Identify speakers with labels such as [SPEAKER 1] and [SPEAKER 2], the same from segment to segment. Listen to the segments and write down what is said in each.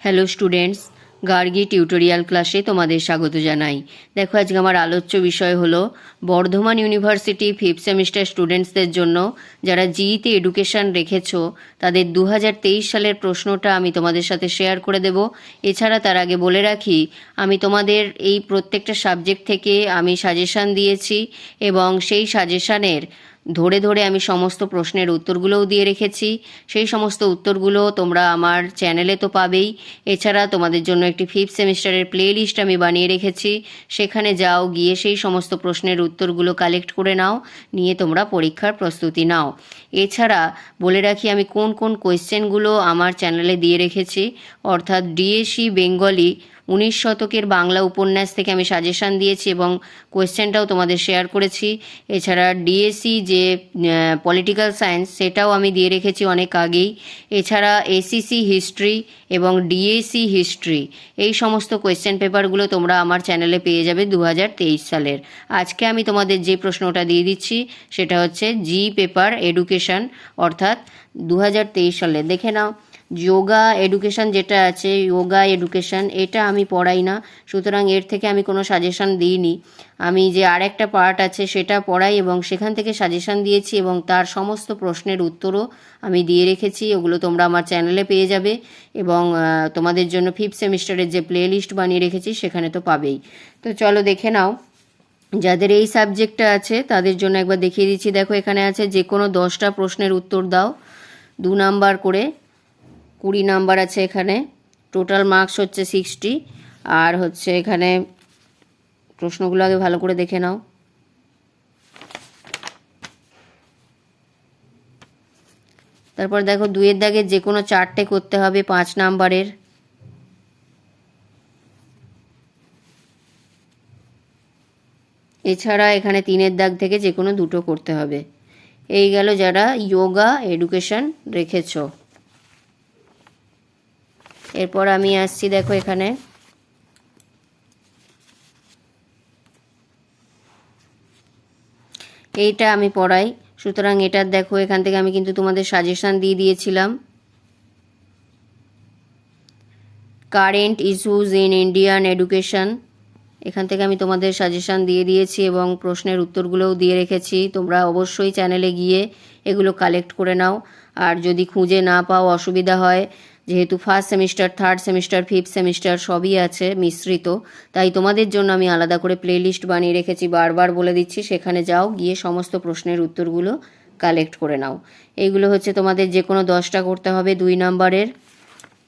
[SPEAKER 1] Hello students Gargi tutorial ক্লাসে তোমাদের স্বাগত জানাই। দেখো, আজকে আমার আলোচ্য বিষয় হলো বর্ধমান ইউনিভার্সিটি ফিফথ সেমিস্টার স্টুডেন্টসদের জন্য যারা জিইতে এডুকেশন রেখেছ, তাদের দু হাজার তেইশ সালের প্রশ্নটা আমি তোমাদের সাথে শেয়ার করে দেব। এছাড়া তার আগে বলে রাখি, আমি তোমাদের এই প্রত্যেকটা সাবজেক্ট থেকে আমি সাজেশান দিয়েছি এবং সেই সাজেশানের ধরে ধরে আমি সমস্ত প্রশ্নের উত্তরগুলোও দিয়ে রেখেছি। সেই সমস্ত উত্তরগুলো তোমরা আমার চ্যানেলে তো পাবেই। এছাড়া তোমাদের জন্য একটি ফিফথ সেমিস্টারের প্লে লিস্ট আমি বানিয়ে রেখেছি। সেখানে যাও, গিয়ে সেই সমস্ত প্রশ্নের উত্তরগুলো কালেক্ট করে নাও, নিয়ে তোমরা পরীক্ষার প্রস্তুতি নাও। এছাড়া বলে রাখি, আমি কোন কোন কোয়েশ্চেনগুলো আমার চ্যানেলে দিয়ে রেখেছি। অর্থাৎ ডিএসি বেঙ্গলি উনিশ শতকের বাংলা উপন্যাস থেকে আমি সাজেশান দিয়েছি এবং কোয়েশ্চেনটাও তোমাদের শেয়ার করেছি। এছাড়া ডিএসসি যে পলিটিক্যাল সায়েন্স সেটাও আমি দিয়ে রেখেছি অনেক আগেই। এছাড়া এসিসি হিস্ট্রি এবং ডিএসি হিস্ট্রি এই সমস্ত কোয়েশ্চেন পেপারগুলো তোমরা আমার চ্যানেলে পেয়ে যাবে দু হাজার তেইশ সালের। আজকে আমি তোমাদের যে প্রশ্নটা দিয়ে দিচ্ছি, সেটা হচ্ছে জি পেপার এডুকেশন অর্থাৎ দু হাজার তেইশ সালে। দেখে নাও। যোগা এডুকেশন যেটা আছে যোগা এডুকেশন এটা আমি পড়াই না। সুতরাং এর থেকে আমি কোনো সাজেশন দিইনি। আমি যে আর একটা পার্ট আছে সেটা পড়াই এবং সেখান থেকে সাজেশন দিয়েছি এবং তার সমস্ত প্রশ্নের উত্তরও আমি দিয়ে রেখেছি। ওগুলো তোমরা আমার চ্যানেলে পেয়ে যাবে এবং তোমাদের জন্য ফিফথ সেমিস্টারের যে প্লে লিস্ট বানিয়ে রেখেছি সেখানে তো পাবেই। তো চলো দেখে নাও। যাদের এই সাবজেক্টটা আছে, তাদের জন্য একবার দেখিয়ে দিচ্ছি। দেখো এখানে আছে, যে কোনো দশটা প্রশ্নের উত্তর দাও। দু নাম্বার করে। কুড়ি নাম্বার আছে এখানে। টোটাল মার্কস হচ্ছে সিক্সটি আর হচ্ছে এখানে প্রশ্নগুলো আগে ভালো করে দেখে নাও। তারপর দেখো দুয়ের দাগে যে কোনো চারটে করতে হবে পাঁচ নাম্বারের। এছাড়া এখানে তিনের দাগ থেকে যে কোনো দুটো করতে হবে। এই গেল যারা যোগা এডুকেশন রেখেছো। এরপর আমি আসছি, দেখো এখানে। এইটা আমি পড়াই। সুতরাং এটার দেখো, এখান থেকে আমি কিন্তু তোমাদের সাজেশান দিয়ে দিয়েছিলাম। Current issues in Indian education এখান থেকে আমি তোমাদের সাজেশান দিয়ে দিয়েছি এবং প্রশ্নের উত্তরগুলোও দিয়ে রেখেছি। তোমরা অবশ্যই চ্যানেলে গিয়ে এগুলো কালেক্ট করে নাও। আর যদি খুঁজে না পাও, অসুবিধা হয় যেহেতু first semester third semester fifth semester সবই আছে, মিশ্রিত। তাই তোমাদের জন্য আমি আলাদা করে প্লেলিস্ট বানিয়ে রেখেছি, বারবার বলে দিচ্ছি, সেখানে যাও, গিয়ে সমস্ত প্রশ্নের উত্তরগুলো কালেক্ট করে নাও। এইগুলো হচ্ছে তোমাদের যে কোনো দশটা করতে হবে দুই নাম্বারের।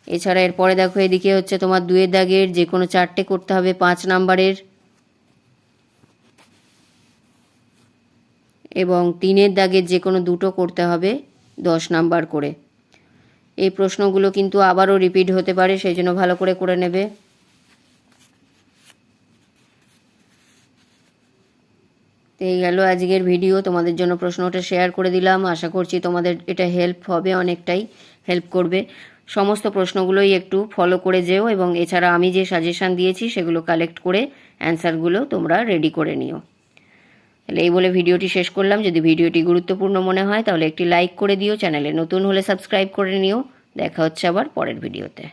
[SPEAKER 1] এছাড়া এরপরে দেখো, এদিকে হচ্ছে তোমার দুয়ের দাগের যে কোনো চারটে করতে হবে পাঁচ নাম্বারের। এবং তিনের দাগের যে কোনো দুটো করতে হবে দশ নাম্বার করে। এই প্রশ্নগুলো কিন্তু আবারও রিপিট হতে পারে, সেই জন্য ভালো করে করে নেবে। তো এই গেল আজকের ভিডিও তোমাদের জন্য প্রশ্নটা শেয়ার করে দিলাম। আশা করছি তোমাদের এটা হেল্প হবে অনেকটাই হেল্প করবে। সমস্ত প্রশ্নগুলোই একটু ফলো করে যেও এবং এছাড়া আমি যে সাজেশান দিয়েছি সেগুলো কালেক্ট করে অ্যান্সারগুলো তোমরা রেডি করে নিও। তাহলে এই বলে ভিডিওটি শেষ করলাম। যদি ভিডিওটি গুরুত্বপূর্ণ মনে হয়, তাহলে একটি লাইক করে দিও। চ্যানেলে নতুন হলে সাবস্ক্রাইব করে নিও। দেখা হচ্ছে আবার পরের ভিডিওতে।